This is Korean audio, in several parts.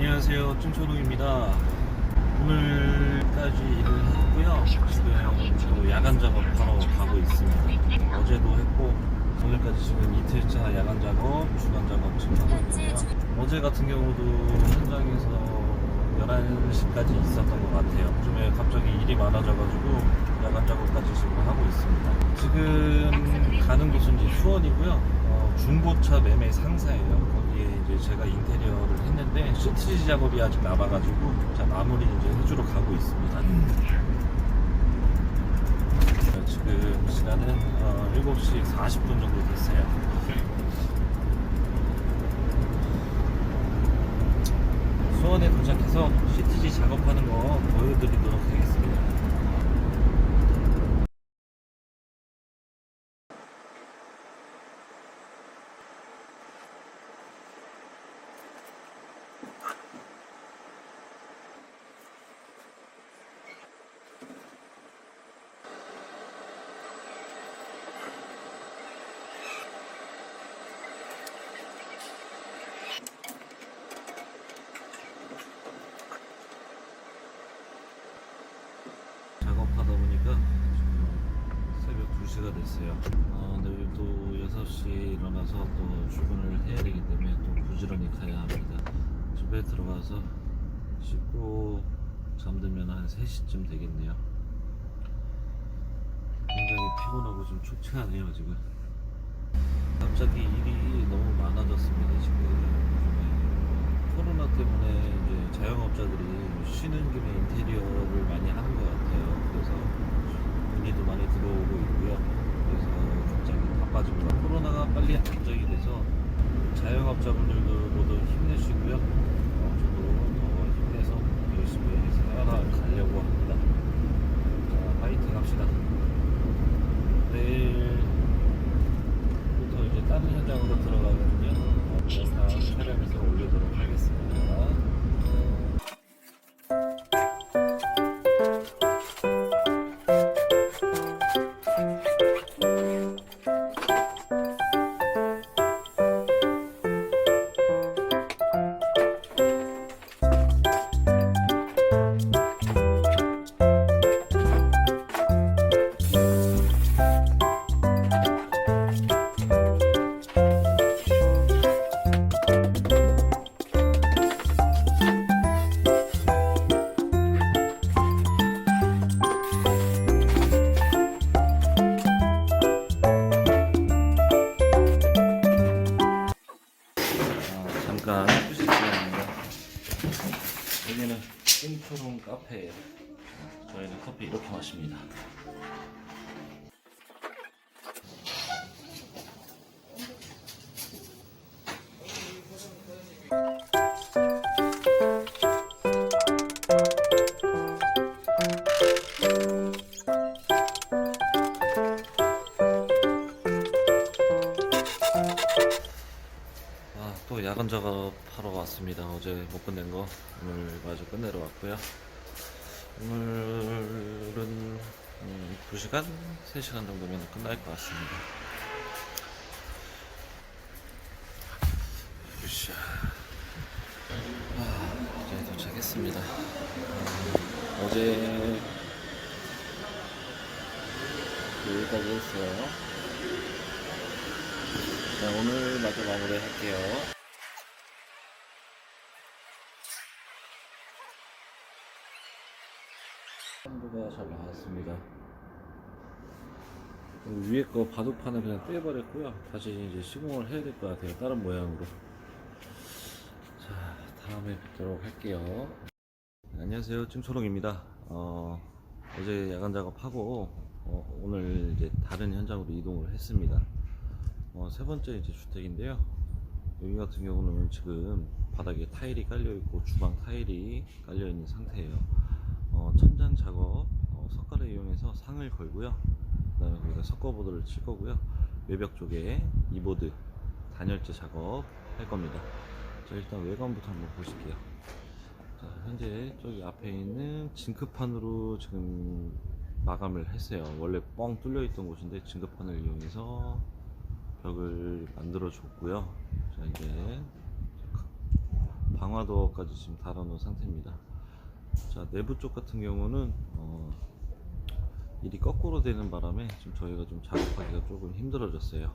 안녕하세요. 찜초동입니다. 오늘까지 일을 했고요. 지금 또 야간 작업하러 가고 있습니다. 어제도 했고 오늘까지 지금 이틀차 야간 작업, 주간 작업 지금 하고 있는데요. 어제 같은 경우도 현장에서 11시까지 있었던 것 같아요. 요즘에 갑자기 일이 많아져가지고 야간 작업까지 지금 하고 있습니다. 지금 가는 곳은 이제 수원이고요. 어, 중고차 매매 상사예요. 거기에 이제 제가 인테리어를 했는데 시트지 작업이 아직 남아가지고 자 마무리 이제 해주러 가고 있습니다. 어, 지금 시간은 어, 7시 40분 정도 됐어요. 수원에 도착해서 시트지 작업하는 거 보여드리도록 하겠습니다 보니까 지금 새벽 2시가 됐어요. 어, 내일 또 6시에 일어나서 또 출근을 해야 되기 때문에 또 부지런히 가야 합니다. 집에 들어가서 씻고 잠들면 한 3시쯤 되겠네요. 굉장히 피곤하고 좀 초췌하네요, 지금. 갑자기 일이 너무 많아졌습니다, 지금. 코로나 때문에 이제 자영업자들이 쉬는 김에 인테리어를 많이 하는 것 같아요. 그래서 문의도 많이 들어오고 있고요. 그래서 굉장히 코로나가 빨리 안정이 돼서 자영업자분들도 모두 힘내시고요. 어, 저도 어, 힘내서 열심히 살아가려고 합니다. 자, 파이팅 합시다. 아, 잠깐 휴식 시간입니다. 여기는 띵초롱 카페예요. 저희는 커피 이렇게 마십니다. 아, 또 야간 작업하러 왔습니다. 어제 못 끝낸 거 오늘 마저 끝내러 왔고요. 오늘은 음, 2시간? 3시간 정도면 끝날 것 같습니다. 으쌰. 아, 이제 도착했습니다. 음, 어제 여기까지 했어요. 자, 오늘 마저 마무리 할게요. 선도가 잘 나왔습니다. 위에 거 바둑판을 그냥 떼버렸고요. 다시 이제 시공을 해야 될 것 같아요. 다른 모양으로. 자, 다음에 뵙도록 할게요. 네, 안녕하세요. 찜초롱입니다. 어, 어제 야간 작업하고 어, 오늘 이제 다른 현장으로 이동을 했습니다. 어, 세 번째 이제 주택인데요. 여기 같은 경우는 지금 바닥에 타일이 깔려 있고 주방 타일이 깔려 있는 상태예요. 어, 천장 작업 어, 석가를 이용해서 상을 걸고요. 그 다음에 거기다 석고보드를 칠 거고요. 외벽 쪽에 이보드 단열재 작업 할 겁니다. 자 일단 외관부터 한번 보실게요. 자 현재 저기 앞에 있는 징크판으로 지금 마감을 했어요. 원래 뻥 뚫려 있던 곳인데 징크판을 이용해서 벽을 만들어 줬고요. 자 이제 방화도어까지 지금 달아놓은 상태입니다. 자 내부 쪽 같은 경우는 어, 일이 거꾸로 되는 바람에 지금 저희가 좀 작업하기가 조금 힘들어졌어요.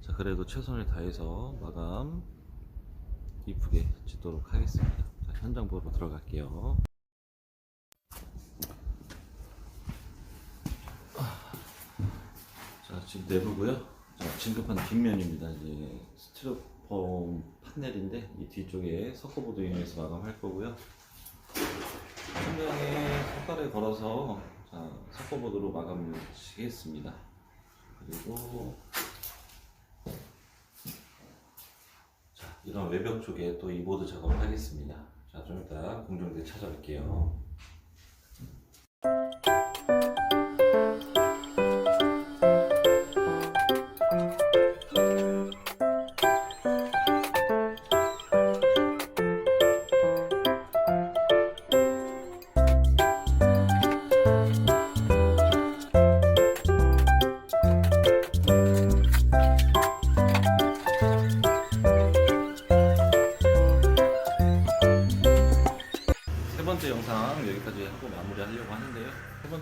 자 그래도 최선을 다해서 마감 이쁘게 짓도록 하겠습니다. 자, 현장 보러 들어갈게요. 자 지금 내부고요. 자 진급한 뒷면입니다. 이제 스티로폼 판넬인데 이 뒤쪽에 석고보드 이용해서 마감할 거고요. 천장에 석가를 걸어서 자, 석고보드로 마감을 시겠습니다. 그리고 자, 이런 외벽 쪽에 또 이 보드 작업을 하겠습니다. 자, 좀 이따 공정대 찾아올게요.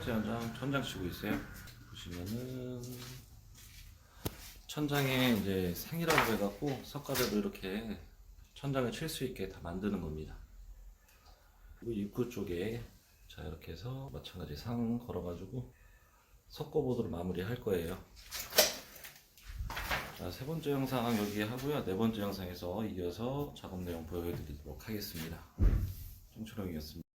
번째 현장 천장 치고 있어요. 보시면은 천장에 이제 생이라고 해갖고 석가래로 이렇게 천장을 칠 수 있게 다 만드는 겁니다. 그리고 입구 쪽에 자 이렇게 해서 마찬가지 상 걸어가지고 석고보드로 마무리할 거예요. 자, 세 번째 영상 여기 하고요. 네 번째 영상에서 이어서 작업 내용 보여드리도록 하겠습니다. 청초롱이었습니다.